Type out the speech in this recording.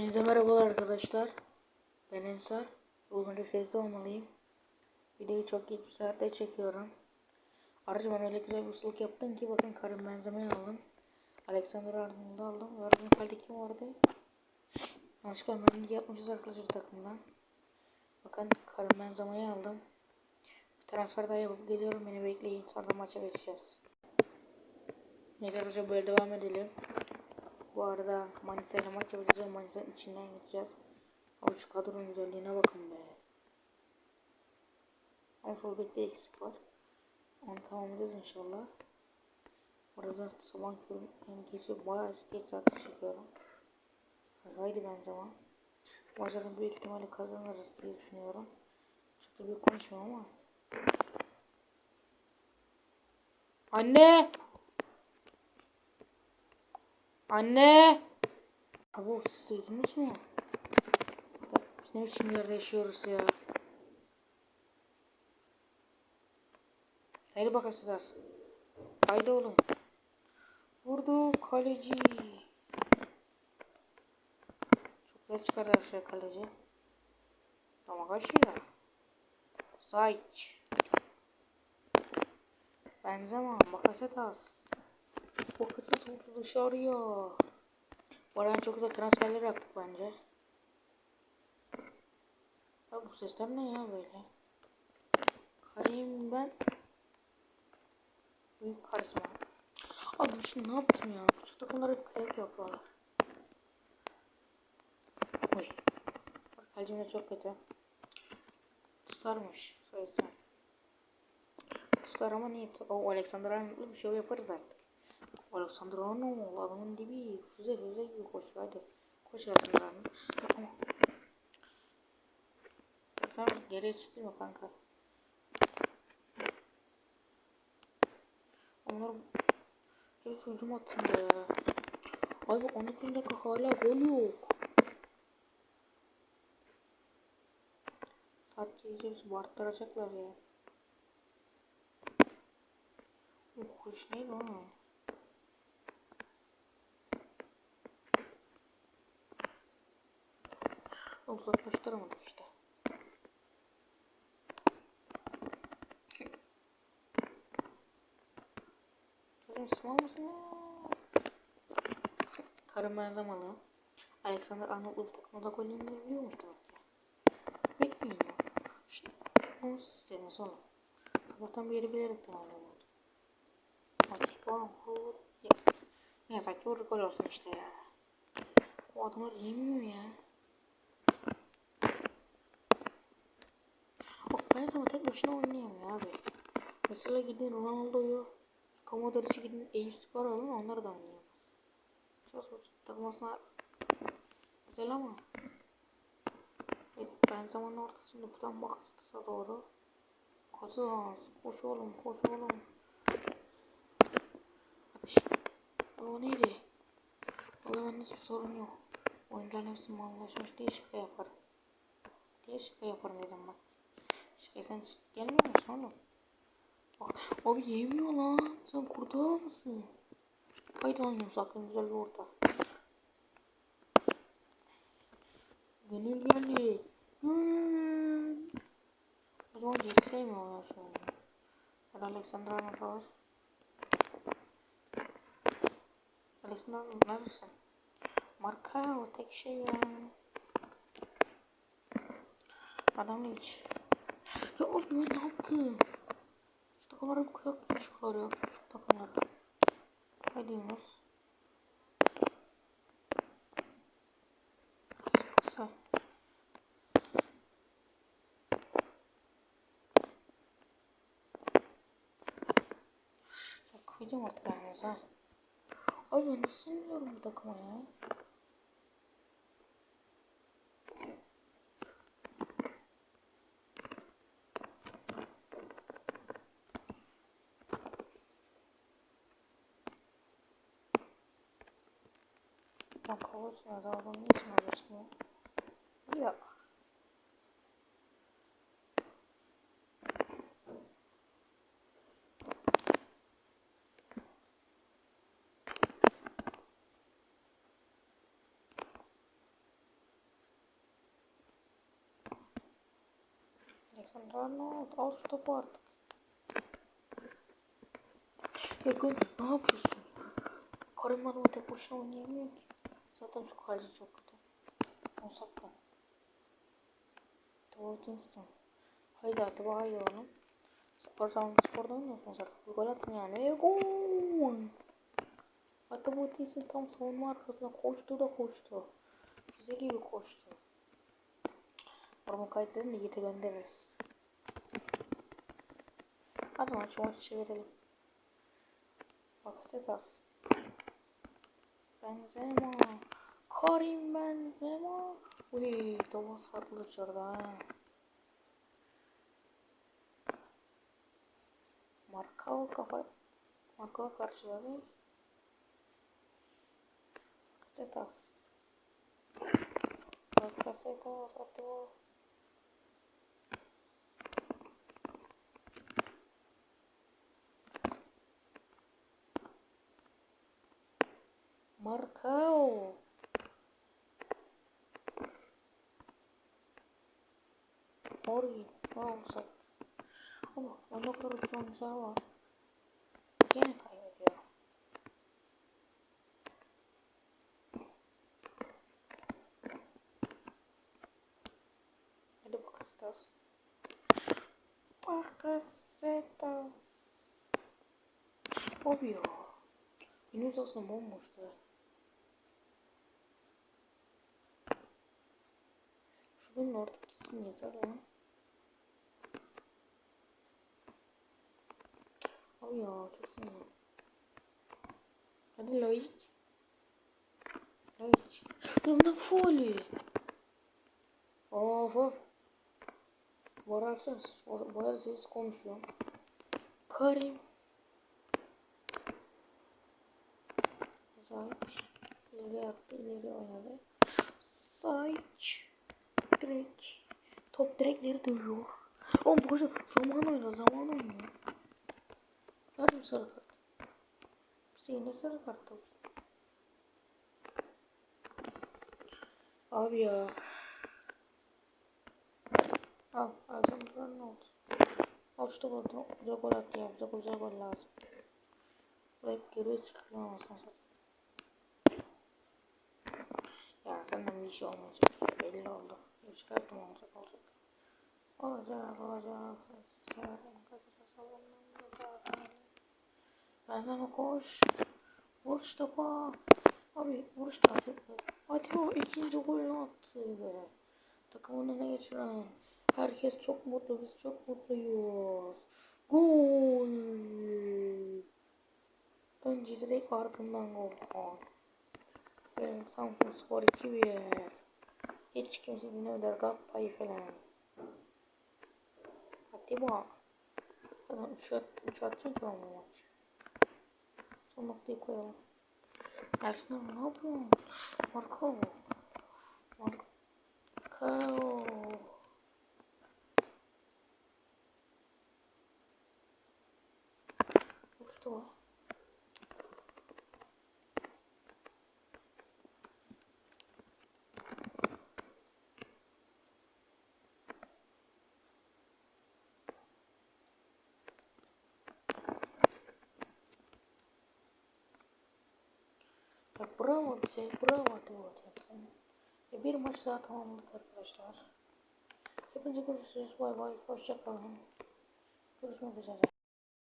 Hepinize merhabalar arkadaşlar. Ben Ensar. De sesli olmalıyım. Videoyu çok geç bir saatte çekiyorum. Ayrıca ben öyle güzel bir ustalık yaptım ki bakın karın benzemeyi aldım. Alexander Arnold'u aldım. Ve ardından kalede kim vardı? Yanlışlıkla Mendy yapmışız arkadaşlar takımdan. Bakın karın benzemeyi aldım. Bir transfer daha yapıp geliyorum. Beni bekleyin. Sonra maça geçeceğiz. Neyse arkadaşlar böyle devam edelim. Bu arada Manisa ile maç yapacağız. Manisa'nın içinden gideceğiz. Ama şu kadronun güzelliğine bakın be. Ama sol bekle eksik var. Onu tamamlayacağız inşallah. Orada sabah körüm en gece bayağı geç saat çekiyorum. Haydi ben zaman. Maçların büyük ihtimalle kazanırız diye düşünüyorum. Çok da büyük konuşmuyorum ama. Anne! Anne! Abo siz duydunuz mu? Biz ne biçim yerde yaşıyoruz ya? Haydi bakalım Sezer. Haydi oğlum. Vurdu kaleci. Çok güzel çıkar arkadaşlar kaleci. Ama kaçıyor. Zayç. Benzema. Bakasetas. Bakasetas vurdu dışarıya. Bu arada çok güzel transferler yaptık bence. Ya bu sesler ne ya böyle? Karim ben Büyük karizma. Abi şimdi ne yaptım ya? Şu takımları hep kayak yapıyorlar. Oy. Bak kalecim de çok kötü. Tutarmış. Sayısı. Tutar ama niye? O Alexander Arnold'lu bir şey yaparız artık. Alexander Arnold adamın dibi. Füze füze gibi koşuyor hadi. Koş Alexander Arnold. Sen geriye mı kanka? Onlar hepsi hücum hattında ya. Abi 12 dakika hala gol yok. Saat gecesi barttıracaklar ya. Bu kuş neydi o? Uzaklaştıramadık işte. Small mısın ya? Karın benzemalı. Alexander Arnold'lu bir takımda gol indirebiliyormuş demek ki. Bekleyin ya. İşte o senin oğlum. Sabahtan beri bilerek tamamladım. Hadi bana vur. Vur gol olsun işte ya. O adamlar yemiyor ya. Ben sana tek başına oynayamıyor abi. Mesela gidin Ronaldo'yu Komodor'u gidin Eyüp Spor alın onlar da oynayamaz. Çok takılmasına güzel ama evet, ben zamanın ortasında buradan bakırsa doğru Kozaz koş oğlum koş oğlum Hadi o neydi? Valla bende hiçbir sorun yok. Oyuncuların hepsi mallaşmış diye şaka yaparım. Diye şaka yaparım dedim bak. Şaka sen gelmiyor musun oğlum? Bak abi yemiyor lan. Sen kurtar mısın? Haydi lan Yunus güzel orta. Gönül geldi. Gönül. O zaman hiç sevmiyor ya şu an. Hadi Alexander Arnold var. Alexander Arnold neredesin? Marka o tek şey ya. Adam hiç. Ya abi ben ne yaptım? Şu takımlara bu kadar güç var ya. Şu takımlara. Haydi Yunus. Kısa. Ya kıyacağım artık yalnız ha. Abi ben nasıl bilmiyorum bu takıma ya. Lan kavuruyorsun azabını niçin alıyorsun ya? Yok. Alexander Arnold al şu topu artık. Ya Gönül ne yapıyorsun? Karım adamı tek başına oynayamıyor ki. Zaten şu kaleci çok kötü. Osaka. Doğrucusun. Haydi hadi haydi oğlum. Spor salonu sporda oynuyorsunuz artık. Bir gol atın yani. Ve gol. Hatta bu değilsin tam savunma arkasına koştu da koştu. Füze gibi koştu. Orman kaydedin de Yiğit'e göndeririz. Hadi maç maçı çevirelim. Bakasetas. Benzema. Karim Benzema. Uy, Thomas farklı dışarıda ha. Markao kafa. Markao karşıladı. Bakasetas. Bakasetas atıyor. Ori. Offside. Ama bana kadar sonuçlar var. Gene kaybediyor. Hadi Bakasetas. Bakasetas. Ya. Benim aslında bomboştu. Şu bölüm artık gitsin yeter ya. Abi ya çok sinirli. Hadi Loic. Loic. Yanında Foley. Of of. Bu arada arkadaşlar, bu arada siz konuşuyorum. Karim. Saç. İleri yaptı, ileri oynadı. Saç. Direkt. Top direkleri dövüyor. Oğlum bu koşu zaman oyna, zaman oyna. Sadece sarı kart. İşte yine sarı kart tabii. Abi ya. Al, Alexander ne oldu? Al şu topu, güzel gol attı ya, bize güzel gol lazım. Buraya geriye çıkıyor anasını bir şey olmayacak. Belli oldu. Çıkarttım olacak olacak. Olacak olacak. Ben sana koş. Vuruş topa. Abi vuruş lazım. Hadi o ikinci golünü attı. Takımın önüne geçiren. Herkes çok mutlu. Biz çok mutluyuz. Gol. Önce direkt ardından gol. Ben Samsun Spor 2-1. Hiç kimse dinlemedi. Gappayı falan. Hadi bu. Zaten 3 at, 3 atacak ki bu maç. Son noktayı koyalım. Ersin abi ne yapıyorsun? Marko. Marko. Uçtu bravo bize, bravo Doğu Jackson. Ve bir maç daha tamamladık arkadaşlar. Hepinize görüşürüz. Bay bay. Hoşçakalın. Görüşmek üzere.